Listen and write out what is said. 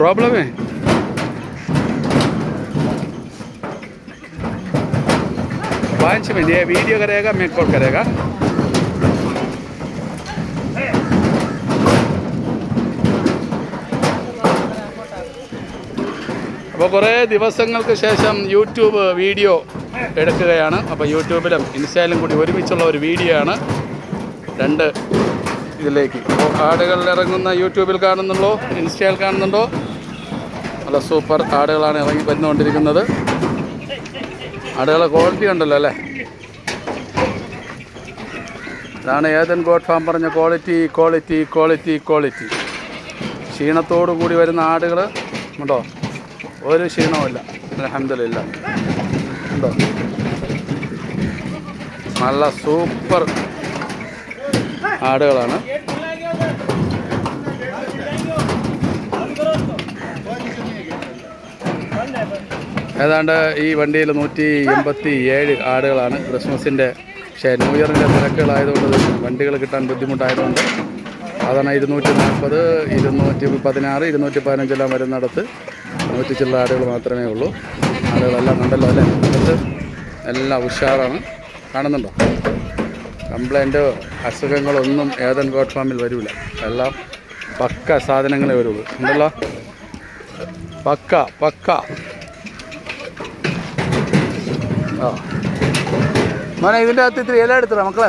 Problem है पाँच minute ये वीडियो करेगा मैं कॉल करेगा അപ്പോൾ കുറേ ദിവസങ്ങൾക്ക് ശേഷം യൂട്യൂബ് വീഡിയോ എടുക്കുകയാണ് അപ്പോൾ യൂട്യൂബിലും ഇൻസ്റ്റയിലും കൂടി ഒരുമിച്ചുള്ള ഒരു വീഡിയോ ആണ് രണ്ട് ഇതിലേക്ക് അപ്പോൾ ആടുകൾ ഇറങ്ങുന്ന യൂട്യൂബിൽ കാണുന്നുണ്ടോ ഇൻസ്റ്റയിൽ കാണുന്നുണ്ടോ നല്ല സൂപ്പർ ആടുകളാണ് ഇറങ്ങി വരുന്നുകൊണ്ടിരിക്കുന്നത് ആടുകളെ ക്വാളിറ്റി ഉണ്ടല്ലോ അല്ലേ? ഇതാണ് ഏതൻ ഗോഡ് ഫാം പറഞ്ഞ ക്വാളിറ്റി ക്വാളിറ്റി ക്വാളിറ്റി ക്വാളിറ്റി ക്ഷീണത്തോടു കൂടി വരുന്ന ആടുകൾ ഉണ്ടോ? ഒരു ക്ഷീണവുമില്ല അലഹമില്ല ഉണ്ടോ? നല്ല സൂപ്പർ ആടുകളാണ്. ഏതാണ്ട് ഈ വണ്ടിയിൽ നൂറ്റി എൺപത്തി ഏഴ് ആടുകളാണ് ക്രിസ്മസിന്റെ പക്ഷേ ന്യൂ ഇയറിന്റെ തിരക്കുകളായതുകൊണ്ട് വണ്ടികൾ കിട്ടാൻ ബുദ്ധിമുട്ടായതുകൊണ്ട് അതാണ് ഇരുന്നൂറ്റി നാൽപ്പത് ഇരുന്നൂറ്റി പതിനാറ് ഇരുന്നൂറ്റി പതിനഞ്ചെല്ലാം വരുന്നിടത്ത് നൂറ്റി ചില്ല ആടുകൾ മാത്രമേ ഉള്ളൂ. ആടുകളെല്ലാം കണ്ടല്ലോ അല്ലേ? അത് എല്ലാം ഉഷാറാണ്. കാണുന്നുണ്ടോ? കംപ്ലൈന്റ് അസുഖങ്ങളൊന്നും ഏതൻ ഗോഡ് ഫാമിൽ വരില്ല എല്ലാം പക്ക സാധനങ്ങളെ വരുള്ളൂ. ഉണ്ടല്ലോ? പക്ക പക്ക. മോനെ ഇതിൻ്റെ അകത്ത് ഇത്തിരി ഇല എടുത്തിടാം മക്കളെ